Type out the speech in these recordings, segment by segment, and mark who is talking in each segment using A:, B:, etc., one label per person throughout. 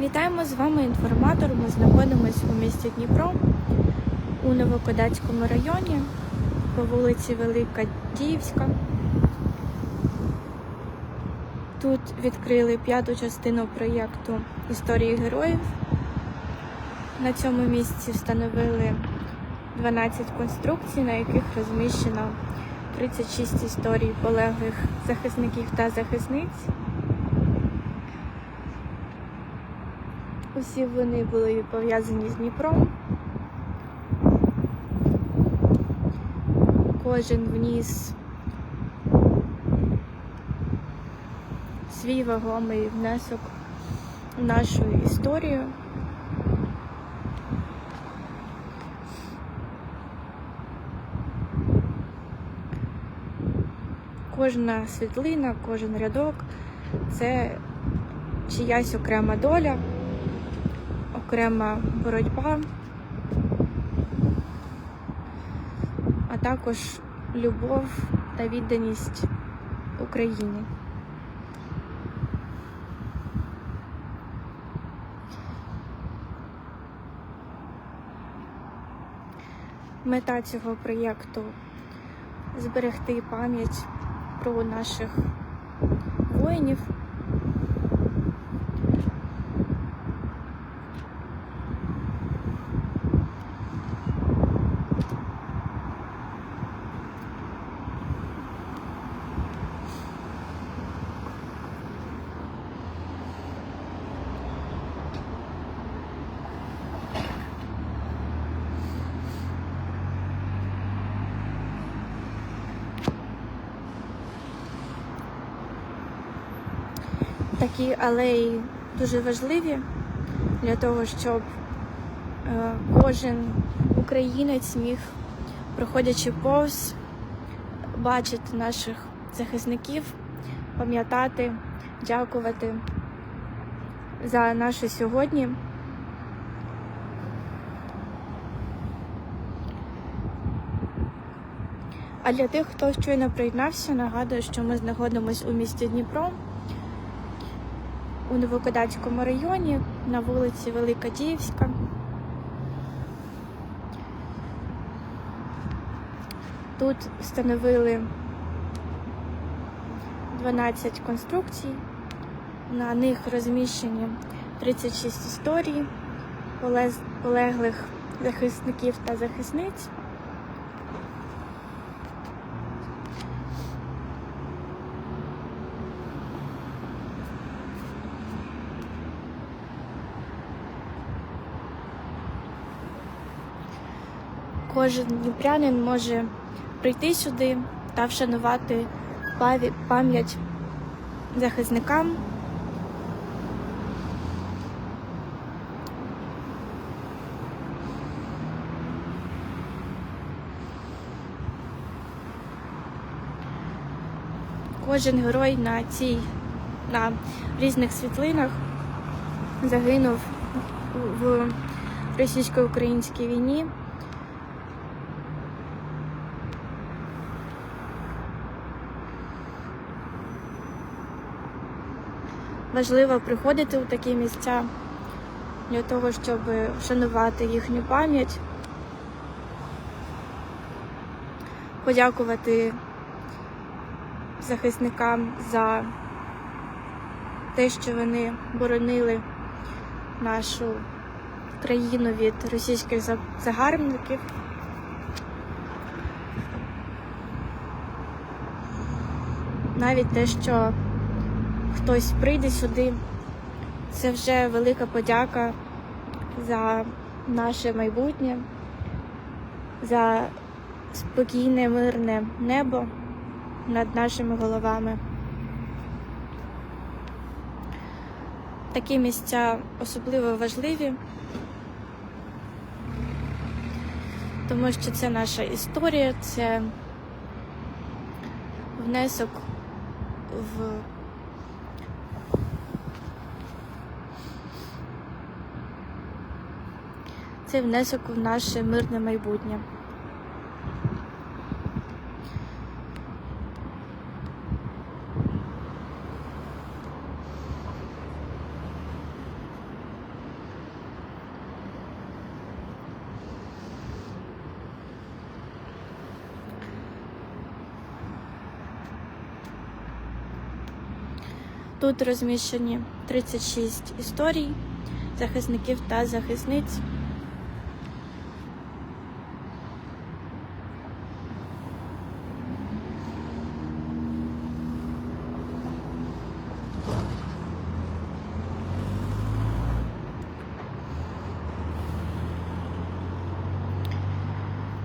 A: Вітаємо з вами інформатор. Ми знаходимося у місті Дніпро у Новокодацькому районі по вулиці Велика Діївська. Тут відкрили п'яту частину проєкту Історії героїв. На цьому місці встановили 12 конструкцій, на яких розміщено 36 історій полеглих захисників та захисниць. Усі вони були пов'язані з Дніпром. Кожен вніс свій вагомий внесок в нашу історію. Кожна світлина, кожен рядок це чиясь окрема доля окрема боротьба, а також любов та відданість Україні. Мета цього проєкту зберегти пам'ять про наших воїнів. Такі алеї дуже важливі для того, щоб е, кожен українець міг, проходячи повз, бачити наших захисників, пам'ятати, дякувати за наше сьогодні. А для тих, хто щойно приєднався, нагадую, що ми знаходимося у місті Дніпро у Новокодацькому районі на вулиці Велика Діївська. Тут встановили 12 конструкцій, на них розміщені 36 історій полеглих захисників та захисниць. Кожен дніпрянин може прийти сюди та вшанувати пам'ять захисникам. Кожен герой на цій на різних світлинах загинув в російсько-українській війні. Важливо приходити у такі місця для того, щоб вшанувати їхню пам'ять, подякувати захисникам за те, що вони боронили нашу країну від російських загарбників. Навіть те, що хтось прийде сюди, це вже велика подяка за наше майбутнє, за спокійне, мирне небо над нашими головами. Такі місця особливо важливі, тому що це наша історія, це внесок в цей внесок в наше мирне майбутнє. Тут розміщені 36 історій захисників та захисниць.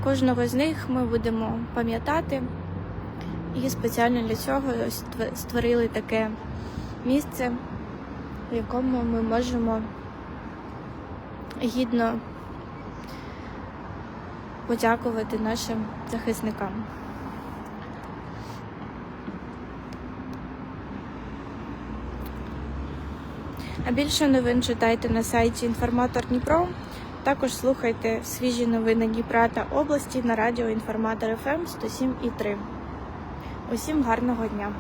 A: Кожного з них ми будемо пам'ятати, і спеціально для цього створили таке місце, в якому ми можемо гідно подякувати нашим захисникам. А більше новин читайте на сайті Інформатор Дніпро. Також слухайте свіжі новини Дніпра та області на радіо Інформатор ФМ 107,3. Усім гарного дня!